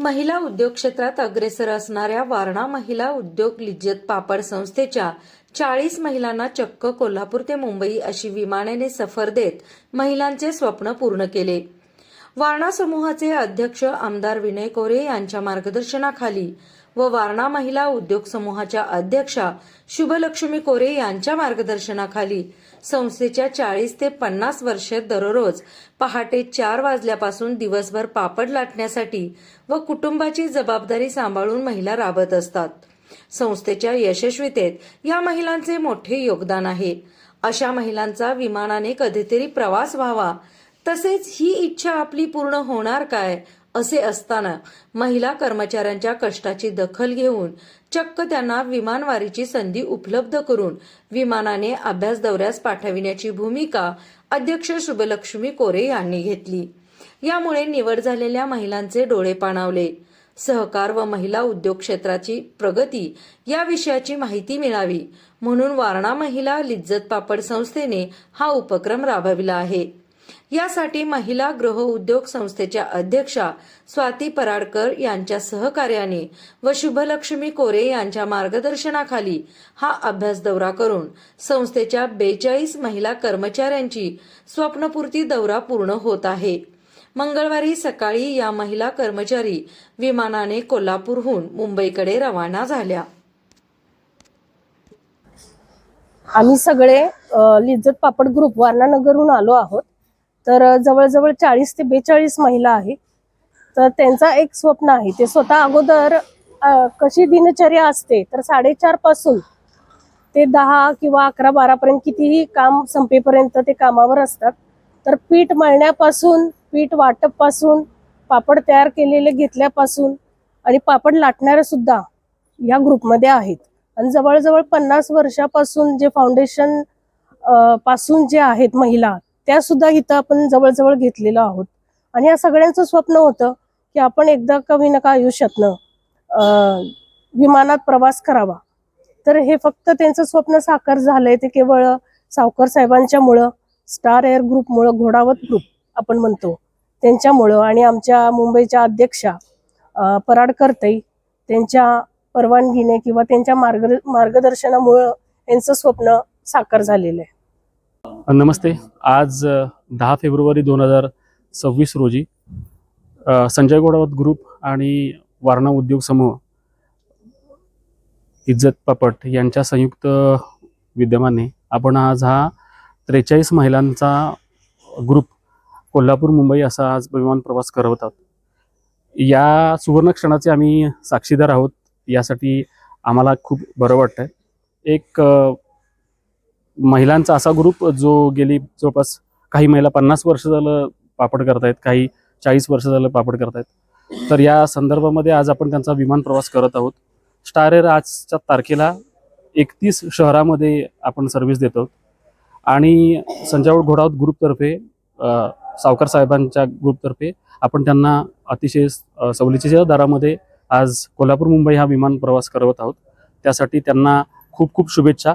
महिला उद्योग क्षेत्रात अग्रेसर असणाऱ्या वारणा महिला उद्योग लिज्जत पापड संस्थेच्या चाळीस महिलांना चक्क कोल्हापूर ते मुंबई अशी विमानाने सफर देत महिलांचे स्वप्न पूर्ण केले. वारणा समूहाचे अध्यक्ष आमदार विनय कोरे यांच्या मार्गदर्शनाखाली व वारणा महिला उद्योग समूहाच्या अध्यक्षा शुभलक्ष्मी कोरे यांच्या मार्गदर्शनाखाली संस्थेच्या चाळीस ते पन्नास वर्षे दररोज पहाटे चार वाजल्यापासून दिवसभर पापड लाटण्यासाठी व कुटुंबाची जबाबदारी सांभाळून महिला राबत असतात. संस्थेच्या यशस्वीतेत या महिलांचे मोठे योगदान आहे. अशा महिलांचा विमानाने कधीतरी प्रवास व्हावा. तसेच ही इच्छा आपली पूर्ण होणार काय असे असताना महिला कर्मचाऱ्यांच्या कष्टाची दखल घेऊन चक्क त्यांना विमानवारीची संधी उपलब्ध करून विमानाने अभ्यास दौऱ्यास पाठविण्याची भूमिका अध्यक्ष शुभलक्ष्मी कोरे यांनी घेतली. यामुळे निवड झालेल्या महिलांचे डोळे पाणावले. सहकार व महिला उद्योग क्षेत्राची प्रगती या विषयाची माहिती मिळावी म्हणून वारणा महिला लिज्जत पापड संस्थेने हा उपक्रम राबविला आहे. यासाठी महिला गृह उद्योग संस्थेच्या अध्यक्षा स्वाती पराडकर यांच्या सहकार्याने व शुभलक्ष्मी कोरे यांच्या मार्गदर्शनाखाली हा अभ्यास दौरा करून संस्थेच्या बेचाळीस महिला कर्मचाऱ्यांची स्वप्नपूर्ती दौरा पूर्ण होत आहे. मंगळवारी सकाळी या महिला कर्मचारी विमानाने कोल्हापूरहून मुंबईकडे रवाना झाल्या. आम्ही सगळे लिज्जत पापड ग्रुप वारणानगरहून आलो आहोत. तर जवळजवळ चाळीस ते बेचाळीस महिला आहे. तर त्यांचा एक स्वप्न आहे ते स्वतः अगोदर कशी दिनचर्या असते तर साडेचारपासून ते दहा किंवा अकरा बारापर्यंत कितीही काम संपेपर्यंत ते कामावर असतात. तर पीठ मळण्यापासून पीठ वाटपपासून पापड तयार केलेले घेतल्यापासून आणि पापड लाटणाऱ्या सुद्धा या ग्रुपमध्ये आहेत. आणि जवळजवळ पन्नास वर्षापासून जे फाउंडेशनपासून जे आहेत महिला त्या सुद्धा इथं आपण जवळजवळ घेतलेलो आहोत. आणि या सगळ्यांचं स्वप्न होतं की आपण एकदा कमी नका आयुष्यातनं विमानात प्रवास करावा. तर हे फक्त त्यांचं स्वप्न साकार झालंय. ते केवळ सावकर साहेबांच्यामुळं स्टार एअर ग्रुपमुळं घोडावत ग्रुप आपण म्हणतो त्यांच्यामुळं आणि आमच्या मुंबईच्या अध्यक्षा पराडकर्तई त्यांच्या परवानगीने किंवा त्यांच्या मार्ग मार्गदर्शनामुळं यांचं स्वप्न साकार झालेलं आहे. नमस्ते. आज दहा फेब्रुवारी दोन हजार सव्वीस रोजी संजय गोडावत ग्रुप आणि वारणा उद्योग समूह इज्जत पापट यांच्या संयुक्त विद्यमाने आपण आज हा त्रेचाळीस महिलांचा ग्रुप कोल्हापूर मुंबई असा आज विमान प्रवास करत आहोत. या सुवर्ण क्षणाचे आम्ही साक्षीदार आहोत यासाठी आम्हाला खूप बरं वाटतं एक महिलांचा असा ग्रुप जो गेली जवळपास काही महिला पन्नास वर्ष झालं पापड करतायत काही चाळीस वर्ष झालं पापड करतायत. तर या संदर्भामध्ये आज आपण त्यांचा विमान प्रवास करत आहोत. स्टार एअर आजच्या तारखेला एकतीस शहरामध्ये आपण सर्व्हिस देतो. आणि संजावळ घोडावत ग्रुपतर्फे सावकार साहेबांच्या ग्रुपतर्फे आपण त्यांना अतिशय सवलतीच्या दरामध्ये आज कोल्हापूर मुंबई हा विमान प्रवास करत आहोत. त्यासाठी त्यांना खूप खूप शुभेच्छा.